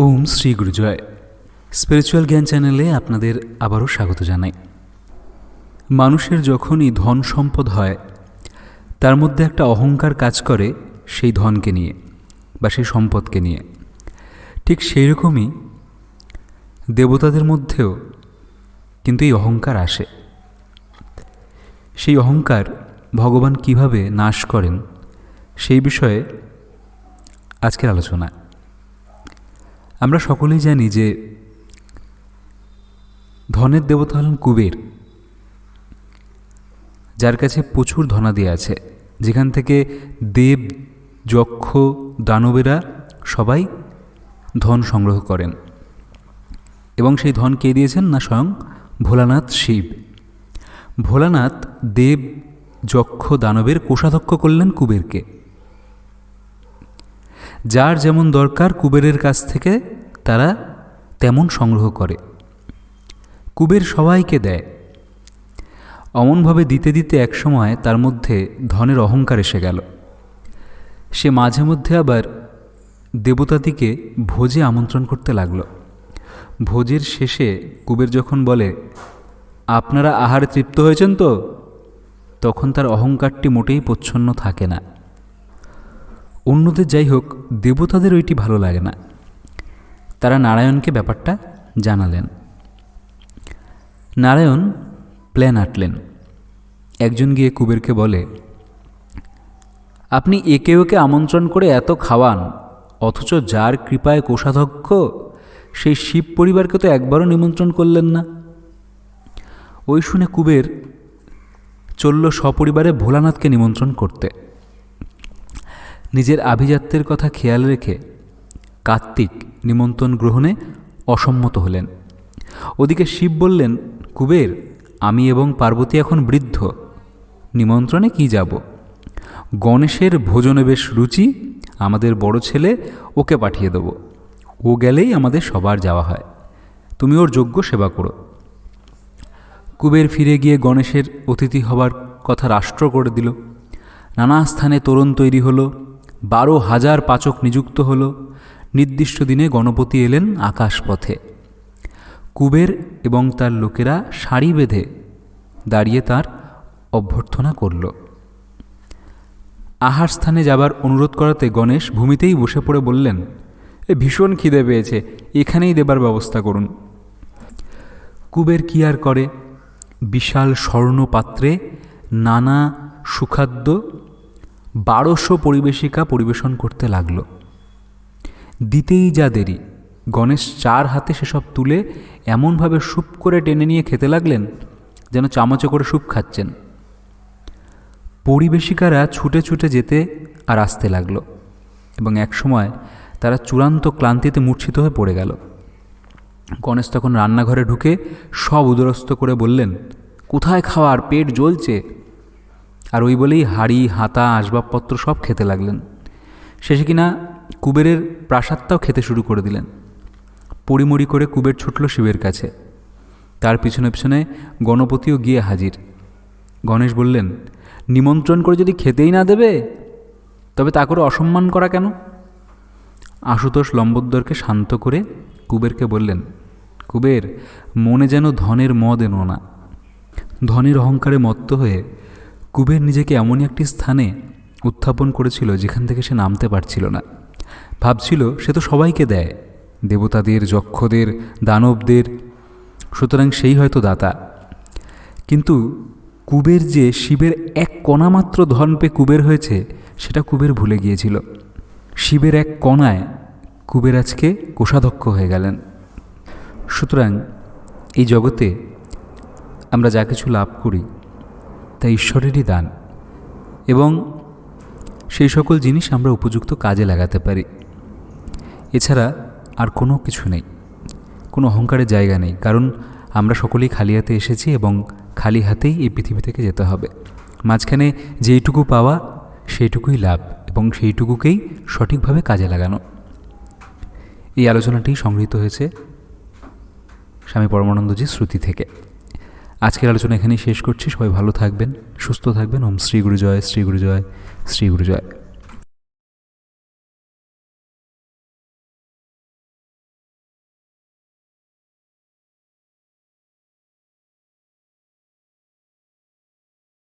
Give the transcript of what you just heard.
ওম Shri গুরুজয়। Spiritual জ্ঞান চ্যানেলে আপনাদের আবারও স্বাগত জানাই। মানুষের যখনই ধন সম্পদ হয়, তার মধ্যে একটা অহংকার কাজ করে সেই ধনকে নিয়ে বা সেই সম্পদকে নিয়ে। ঠিক সেই রকমই দেবতাদের মধ্যেও কিন্তু এই অহংকার আসে। সেই অহংকার ভগবান কীভাবে নাশ করেন সেই বিষয়ে আজকের আলোচনা। আমরা সকলেই জানি যে ধনের দেবতা হলেন কুবের, যার কাছে প্রচুর ধনাদি আছে। যেখান থেকে দেব, যক্ষ, দানবেরা সবাই ধন সংগ্রহ করেন। এবং সেই ধন কে দিয়েছেন না স্বয়ং? ভোলানাথ শিব। ভোলানাথ দেব, যক্ষ, দানবের কোষাধ্যক্ষ করলেন কুবেরকে। যার যেমন দরকার কুবেরের কাছ থেকে, তারা তেমন সংগ্রহ করে। কুবের সবাইকে দেয়। অমনভাবে দিতে দিতে একসময় তার মধ্যে ধনের অহংকার এসে গেল। সে মাঝে মধ্যে আবার দেবতাদিকে ভোজে আমন্ত্রণ করতে লাগল। ভোজের শেষে কুবের যখন বলে, আপনারা আহারে তৃপ্ত হয়েছেন তো? তখন তার অহংকারটি মোটেই প্রচ্ছন্ন থাকে না। অন্যদের যাই হোক দেবতাদের ওইটি ভালো লাগে না। তারা নারায়ণকে ব্যাপারটা জানালেন। নারায়ণ প্ল্যান আঁটলেন। একজন গিয়ে কুবেরকে বলে, আপনি একে ওকে আমন্ত্রণ করে এত খাওয়ান, অথচ যার কৃপায় কোষাধ্যক্ষ, সেই শিব পরিবারকে তো একবারও নিমন্ত্রণ করলেন না। ওই শুনে কুবের চলল সপরিবারে ভোলানাথকে নিমন্ত্রণ করতে। নিজের আভিজাত্যের কথা খেয়াল রেখে কার্তিক নিমন্ত্রণ গ্রহণে অসম্মত হলেন। ওদিকে শিব বললেন, কুবের, আমি এবং পার্বতী এখন বৃদ্ধ, নিমন্ত্রণে কি যাব? গণেশের ভোজনে বেশ রুচি, আমাদের বড় ছেলে ওকে পাঠিয়ে দেবো। ও গেলেই আমাদের সবার যাওয়া হয়। তুমি ওর যোগ্য সেবা করো। কুবের ফিরে গিয়ে গণেশের অতিথি হবার কথা রাষ্ট্র করে দিল। নানা স্থানে তোরণ তৈরি হলো। বারো হাজার পাচক নিযুক্ত হলো। নির্দিষ্ট দিনে গণপতি এলেন আকাশপথে। কুবের এবং তার লোকেরা সারি বেঁধে দাঁড়িয়ে তার অভ্যর্থনা করল। আহার স্থানে যাবার অনুরোধ করাতে গণেশ ভূমিতেই বসে পড়ে বললেন, এ ভীষণ খিদে পেয়েছে, এখানেই দেবার ব্যবস্থা করুন। কুবের কি আর করে? বিশাল স্বর্ণপাত্রে নানা সুখাদ্য বারোশো পরিবেশিকা পরিবেশন করতে লাগল। দিতেই যা দেরি। গণেশ চার হাতে সেসব তুলে এমনভাবে স্যুপ করে টেনে নিয়ে খেতে লাগলেন, যেন চামচে করে স্যুপ খাচ্ছেন। পরিবেশিকারা ছুটে ছুটে যেতে আর আসতে লাগল এবং একসময় তারা চূড়ান্ত ক্লান্তিতে মূর্ছিত হয়ে পড়ে গেল। গণেশ তখন রান্নাঘরে ঢুকে সব উদরস্ত করে বললেন, কোথায় খাওয়ার পেট জ্বলছে? আর ওই বলেই হাড়ি, হাতা, আসবাবপত্র সব খেতে লাগলেন। শেষে কিনা কুবেরের প্রাসাদটাও খেতে শুরু করে দিলেন। পরিমরি করে কুবের ছুটল শিবের কাছে। তার পিছনে পিছনে গণপতিও গিয়ে হাজির। গণেশ বললেন, নিমন্ত্রণ করে যদি খেতেই না দেবে, তবে তা করে অসম্মান করা কেন? আশুতোষ লম্বোদ্দরকে শান্ত করে কুবেরকে বললেন, কুবের, মনে যেন ধনের মদ এনো না। ধনের অহংকারে মত্ত হয়ে কুবের নিজেকে এমনই একটি স্থানে উত্থাপন করেছিল যেখান থেকে সে নামতে পারছিল না। ভাবছিল সে তো সবাইকে দেয়, দেবতাদের, যক্ষদের, দানবদের, সুতরাং সেই হয়তো দাতা। কিন্তু কুবের যে শিবের এক কণা মাত্র ধন পেয়ে কুবের হয়েছে, সেটা কুবের ভুলে গিয়েছিল। শিবের এক কণায় কুবের আজকে কোষাধ্যক্ষ হয়ে গেলেন। সুতরাং এই জগতে আমরা যা কিছু লাভ করি তা ঈশ্বরেরই দান। এবং সেই সকল জিনিস আমরা উপযুক্ত কাজে লাগাতে পারি। এছাড়া আর কোনো কিছু নেই। কোনো অহংকারের জায়গা নেই। কারণ আমরা সকলেই খালি হাতে এসেছি এবং খালি হাতেই এই পৃথিবী থেকে যেতে হবে। মাঝখানে যেইটুকু পাওয়া, সেইটুকুই লাভ এবং সেইটুকুকেই সঠিকভাবে কাজে লাগানো। এই আলোচনাটি সংগৃহীত হয়েছে স্বামী পরমানন্দজির শ্রুতি থেকে। আজকের আলোচনা এখানেই শেষ করছি। সবাই ভালো থাকবেন, সুস্থ থাকবেন। ওম শ্রী গুরু জয় শ্রী গুরু জয় শ্রী গুরু জয়